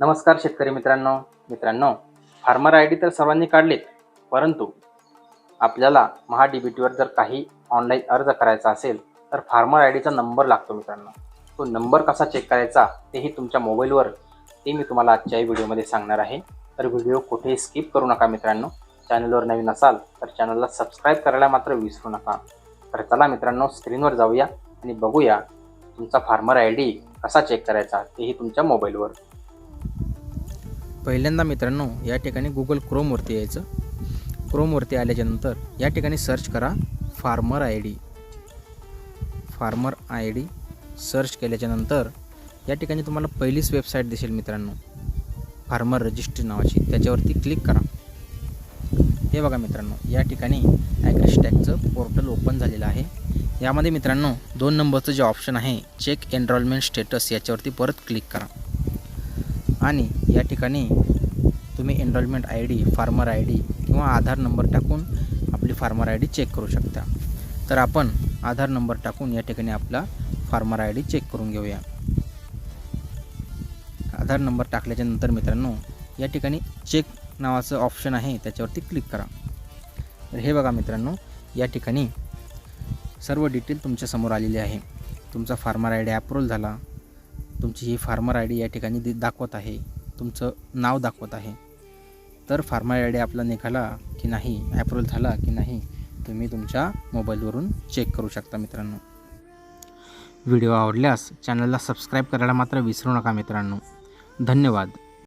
नमस्कार शेतकरी मित्रांनो. मित्रांनो फार्मर आय डी तर सर्वांनी काढलेत परंतु आपल्याला महा डी बी टीवर जर काही ऑनलाईन अर्ज करायचा असेल तर फार्मर आय डीचा नंबर लागतो मित्रांनो. तो नंबर कसा चेक करायचा तेही तुमच्या मोबाईलवर ते मी तुम्हाला आजच्या व्हिडिओमध्ये सांगणार आहे. तर व्हिडिओ कुठेही स्किप करू नका मित्रांनो. चॅनलवर नवीन असाल तर चॅनलला सबस्क्राईब करायला मात्र विसरू नका. तर चला मित्रांनो स्क्रीनवर जाऊया आणि बघूया तुमचा फार्मर आय डी कसा चेक करायचा तेही तुमच्या मोबाईलवर पहिल्यांदा मित्रांनो या ठिकाणी गुगल क्रोमवरती यायचं. क्रोमवरती आल्याच्यानंतर या ठिकाणी सर्च करा farmer I D farmer I D search केल्याच्यानंतर या ठिकाणी तुम्हाला पहिलीच वेबसाईट दिसेल मित्रांनो. फार्मर रजिस्ट्री नावाची. त्याच्यावरती क्लिक करा. हे बघा मित्रांनो या ठिकाणी ॲग्रिस्टॅकचं पोर्टल ओपन झालेलं आहे. यामध्ये मित्रांनो दोन नंबरचं जे ऑप्शन आहे चेक एनरोलमेंट स्टेटस याच्यावरती परत क्लिक करा. आणि या ठिकाणी तुम्ही enrollment I D farmer I D किंवा आधार नंबर टाकून आपली फार्मर आय डी चेक करू शकता. तर आपण आधार नंबर टाकून या ठिकाणी आपला फार्मर आय डी चेक करून घेऊया. आधार नंबर टाकल्याच्या नंतर मित्रांनो या ठिकाणी चेक नावाचं ऑप्शन आहे त्याच्यावरती क्लिक करा. तर हे बघा मित्रांनो या ठिकाणी सर्व डिटेल तुमच्यासमोर आलेली आहे. तुमचा फार्मर आय डी अप्रूव्हल झाला. तुमची ही फार्मर आय डी या ठिकाणी दि दाखवत आहे. तुमचं नाव दाखवत आहे. तर फार्मर आय डी आपला निघाला की नाही ॲप्रूव्हल झाला की नाही तुम्ही तुमच्या मोबाईलवरून चेक करू शकता मित्रांनो. व्हिडिओ आवडल्यास चॅनलला सबस्क्राईब करायला मात्र विसरू नका मित्रांनो. धन्यवाद.